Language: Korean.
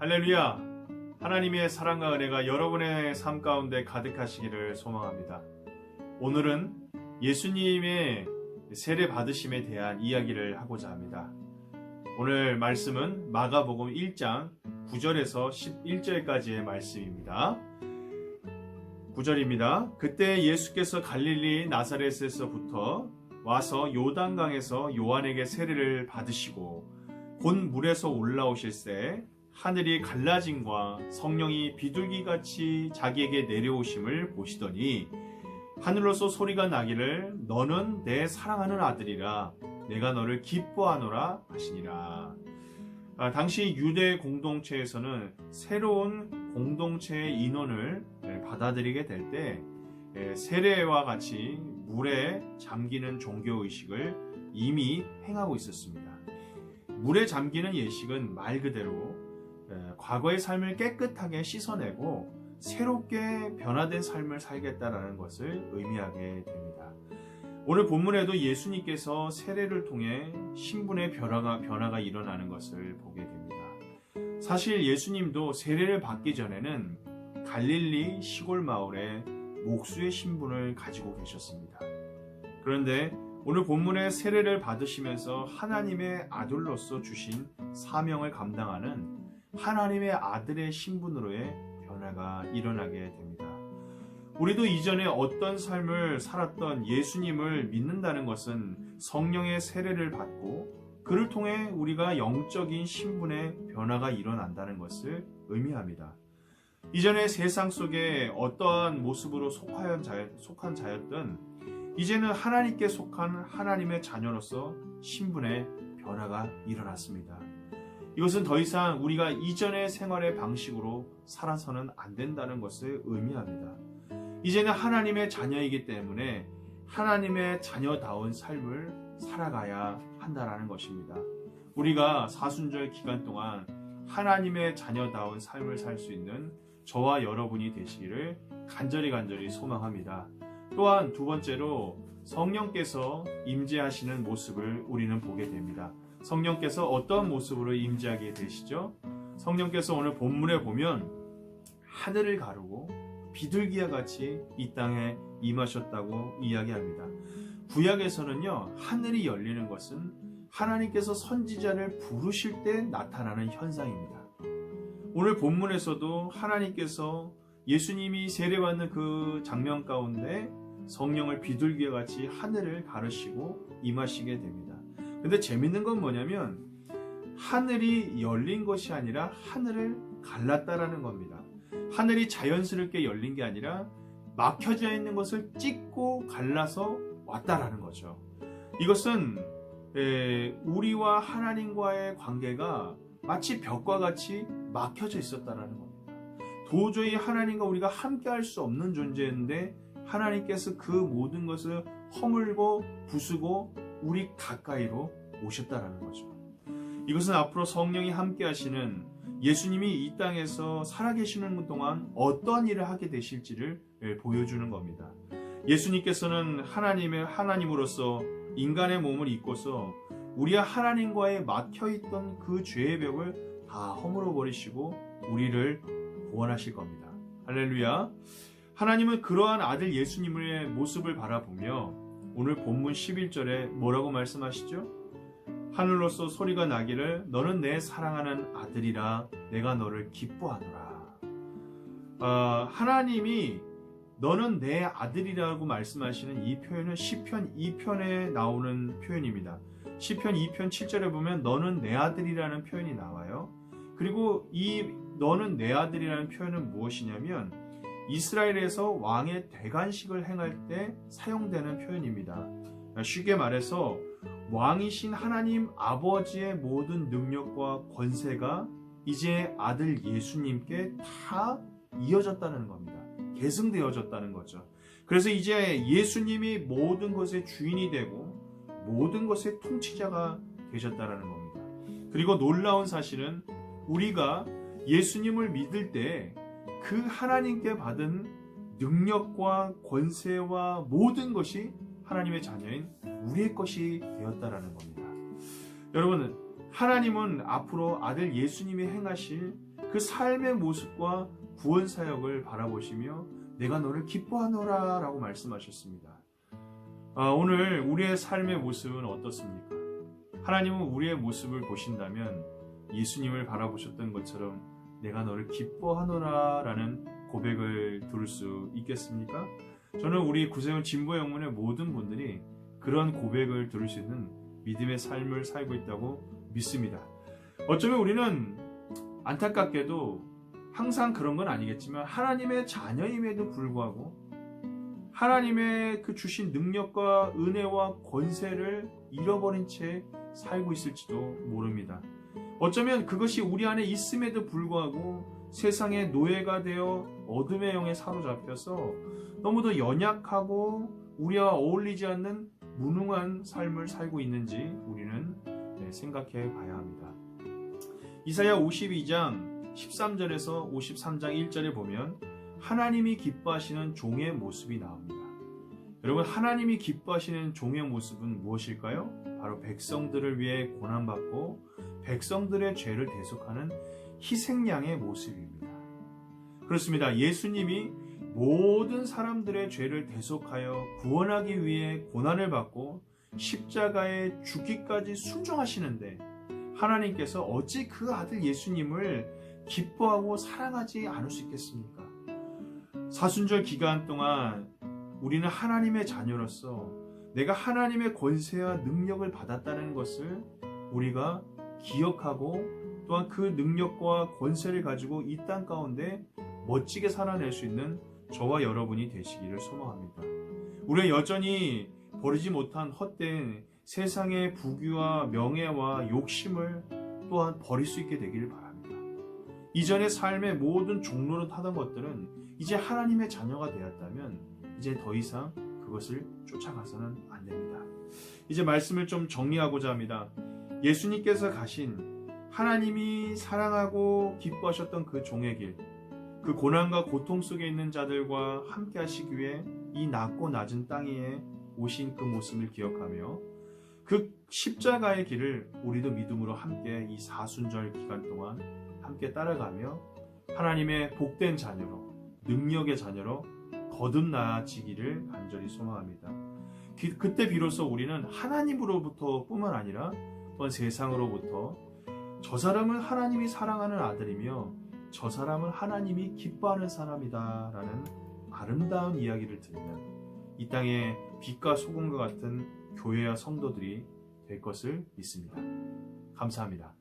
할렐루야! 하나님의 사랑과 은혜가 여러분의 삶 가운데 가득하시기를 소망합니다. 오늘은 예수님의 세례 받으심에 대한 이야기를 하고자 합니다. 오늘 말씀은 마가복음 1장 9절에서 11절까지의 말씀입니다. 9절입니다. 그때 예수께서 갈릴리 나사렛에서부터 와서 요단강에서 요한에게 세례를 받으시고 곧 물에서 올라오실새 하늘이 갈라짐과 성령이 비둘기같이 자기에게 내려오심을 보시더니 하늘로서 소리가 나기를 너는 내 사랑하는 아들이라 내가 너를 기뻐하노라 하시니라. 아, 당시 유대 공동체에서는 새로운 공동체의 인원을 예, 받아들이게 될 때 세례와 같이 물에 잠기는 종교 의식을 이미 행하고 있었습니다. 물에 잠기는 예식은 말 그대로 에, 과거의 삶을 깨끗하게 씻어내고 새롭게 변화된 삶을 살겠다라는 것을 의미하게 됩니다. 오늘 본문에도 예수님께서 세례를 통해 신분의 변화가, 변화가 일어나는 것을 보게 됩니다. 사실 예수님도 세례를 받기 전에는 갈릴리 시골 마을에 목수의 신분을 가지고 계셨습니다. 그런데 오늘 본문의 세례를 받으시면서 하나님의 아들로서 주신 사명을 감당하는 하나님의 아들의 신분으로의 변화가 일어나게 됩니다. 우리도 이전에 어떤 삶을 살았던 예수님을 믿는다는 것은 성령의 세례를 받고 그를 통해 우리가 영적인 신분의 변화가 일어난다는 것을 의미합니다. 이전에 세상 속에 어떠한 모습으로 속한, 자, 속한 자였든 이제는 하나님께 속한 하나님의 자녀로서 신분의 변화가 일어났습니다. 이것은 더 이상 우리가 이전의 생활의 방식으로 살아서는 안 된다는 것을 의미합니다. 이제는 하나님의 자녀이기 때문에 하나님의 자녀다운 삶을 살아가야 한다라는 것입니다. 우리가 사순절 기간 동안 하나님의 자녀다운 삶을 살 수 있는 저와 여러분이 되시기를 간절히 간절히 소망합니다. 또한 두 번째로 성령께서 임재하시는 모습을 우리는 보게 됩니다. 성령께서 어떤 모습으로 임재하게 되시죠? 성령께서 오늘 본문에 보면 하늘을 가르고 비둘기와 같이 이 땅에 임하셨다고 이야기합니다. 구약에서는요, 하늘이 열리는 것은 하나님께서 선지자를 부르실 때 나타나는 현상입니다. 오늘 본문에서도 하나님께서 예수님이 세례받는 그 장면 가운데 성령을 비둘기와 같이 하늘을 가르시고 임하시게 됩니다. 근데 재밌는 건 뭐냐면 하늘이 열린 것이 아니라 하늘을 갈랐다라는 겁니다. 하늘이 자연스럽게 열린 게 아니라 막혀져 있는 것을 찍고 갈라서 왔다라는 거죠. 이것은 우리와 하나님과의 관계가 마치 벽과 같이 막혀져 있었다라는 겁니다. 도저히 하나님과 우리가 함께 할 수 없는 존재인데 하나님께서 그 모든 것을 허물고 부수고 우리 가까이로 오셨다라는 거죠. 이것은 앞으로 성령이 함께 하시는 예수님이 이 땅에서 살아계시는 동안 어떤 일을 하게 되실지를 보여주는 겁니다. 예수님께서는 하나님의 하나님으로서 인간의 몸을 입고서 우리와 하나님과의 막혀있던 그 죄의 벽을 다 허물어 버리시고 우리를 구원하실 겁니다. 할렐루야. 하나님은 그러한 아들 예수님의 모습을 바라보며 오늘 본문 11절에 뭐라고 말씀하시죠? 하늘로서 소리가 나기를 너는 내 사랑하는 아들이라 내가 너를 기뻐하노라. 어, 하나님이 너는 내 아들이라고 말씀하시는 이 표현은 시편 2편에 나오는 표현입니다. 시편 2편 7절에 보면 너는 내 아들이라는 표현이 나와요. 그리고 이 너는 내 아들이라는 표현은 무엇이냐면 이스라엘에서 왕의 대관식을 행할 때 사용되는 표현입니다. 쉽게 말해서 왕이신 하나님 아버지의 모든 능력과 권세가 이제 아들 예수님께 다 이어졌다는 겁니다. 계승되어졌다는 거죠. 그래서 이제 예수님이 모든 것의 주인이 되고 모든 것의 통치자가 되셨다는 겁니다. 그리고 놀라운 사실은 우리가 예수님을 믿을 때 그 하나님께 받은 능력과 권세와 모든 것이 하나님의 자녀인 우리의 것이 되었다라는 겁니다. 여러분, 하나님은 앞으로 아들 예수님이 행하실 그 삶의 모습과 구원 사역을 바라보시며 내가 너를 기뻐하노라 라고 말씀하셨습니다. 아, 오늘 우리의 삶의 모습은 어떻습니까? 하나님은 우리의 모습을 보신다면 예수님을 바라보셨던 것처럼 내가 너를 기뻐하노라 라는 고백을 들을 수 있겠습니까? 저는 우리 구세훈 진보 영문의 모든 분들이 그런 고백을 들을 수 있는 믿음의 삶을 살고 있다고 믿습니다. 어쩌면 우리는 안타깝게도 항상 그런 건 아니겠지만 하나님의 자녀임에도 불구하고 하나님의 그 주신 능력과 은혜와 권세를 잃어버린 채 살고 있을지도 모릅니다. 어쩌면 그것이 우리 안에 있음에도 불구하고 세상의 노예가 되어 어둠의 영에 사로잡혀서 너무도 연약하고 우리와 어울리지 않는 무능한 삶을 살고 있는지 우리는 네, 생각해 봐야 합니다. 이사야 52장 13절에서 53장 1절에 보면 하나님이 기뻐하시는 종의 모습이 나옵니다. 여러분 하나님이 기뻐하시는 종의 모습은 무엇일까요? 바로 백성들을 위해 고난받고 백성들의 죄를 대속하는 희생양의 모습입니다. 그렇습니다. 예수님이 모든 사람들의 죄를 대속하여 구원하기 위해 고난을 받고 십자가에 죽기까지 순종하시는데 하나님께서 어찌 그 아들 예수님을 기뻐하고 사랑하지 않을 수 있겠습니까? 사순절 기간 동안 우리는 하나님의 자녀로서 내가 하나님의 권세와 능력을 받았다는 것을 우리가 기억하고 또한 그 능력과 권세를 가지고 이 땅 가운데 멋지게 살아낼 수 있는 저와 여러분이 되시기를 소망합니다. 우리는 여전히 버리지 못한 헛된 세상의 부귀와 명예와 욕심을 또한 버릴 수 있게 되기를 바랍니다. 이전의 삶의 모든 종로를 타던 것들은 이제 하나님의 자녀가 되었다면 이제 더 이상 그것을 쫓아가서는 안 됩니다. 이제 말씀을 좀 정리하고자 합니다. 예수님께서 가신 하나님이 사랑하고 기뻐하셨던 그 종의 길, 그 고난과 고통 속에 있는 자들과 함께 하시기 위해 이 낮고 낮은 땅 위에 오신 그 모습을 기억하며 그 십자가의 길을 우리도 믿음으로 함께 이 사순절 기간 동안 함께 따라가며 하나님의 복된 자녀로 능력의 자녀로 거듭나지기를 간절히 소망합니다. 기- 그때 비로소 우리는 하나님으로부터 뿐만 아니라 또한 세상으로부터 저 사람은 하나님이 사랑하는 아들이며 저 사람은 하나님이 기뻐하는 사람이다 라는 아름다운 이야기를 듣는 이 땅의 빛과 소금과 같은 교회와 성도들이 될 것을 믿습니다. 감사합니다.